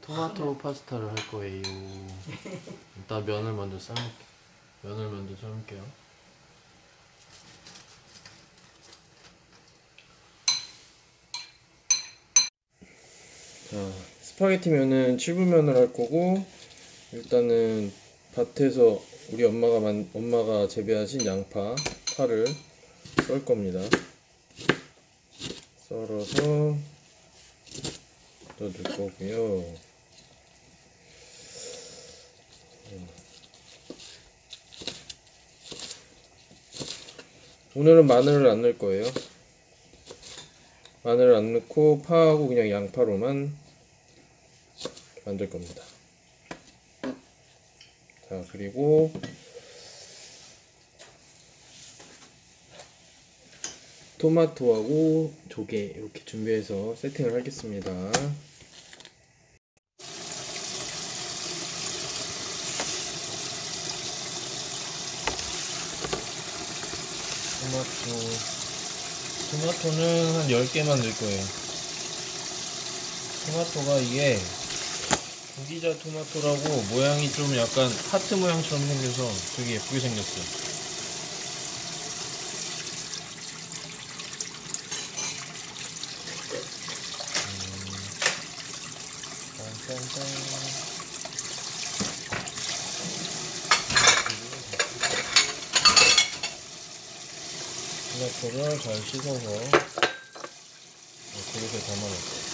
토마토 파스타를 할 거예요. 일단 면을 먼저 삶을게. 면을 먼저 삶을게요. 자, 스파게티 면은 칠분면을 할 거고 일단은 밭에서 우리 엄마가 만, 엄마가 재배하신 양파, 파를 썰 겁니다. 썰어서 넣어줄 거고요. 오늘은 마늘을 안 넣을 거예요. 마늘을 안 넣고 파하고 그냥 양파로만 만들 겁니다. 자, 그리고 토마토하고 조개 이렇게 준비해서 세팅을 하겠습니다. 토마토 토마토는 한 10개만 넣을 거예요. 토마토가 이게 고기자 토마토라고 모양이 좀 약간 하트 모양처럼 생겨서 되게 예쁘게 생겼어요. 짠짠짠. 토마토를 잘 씻어서 그릇에 담아놓을게요.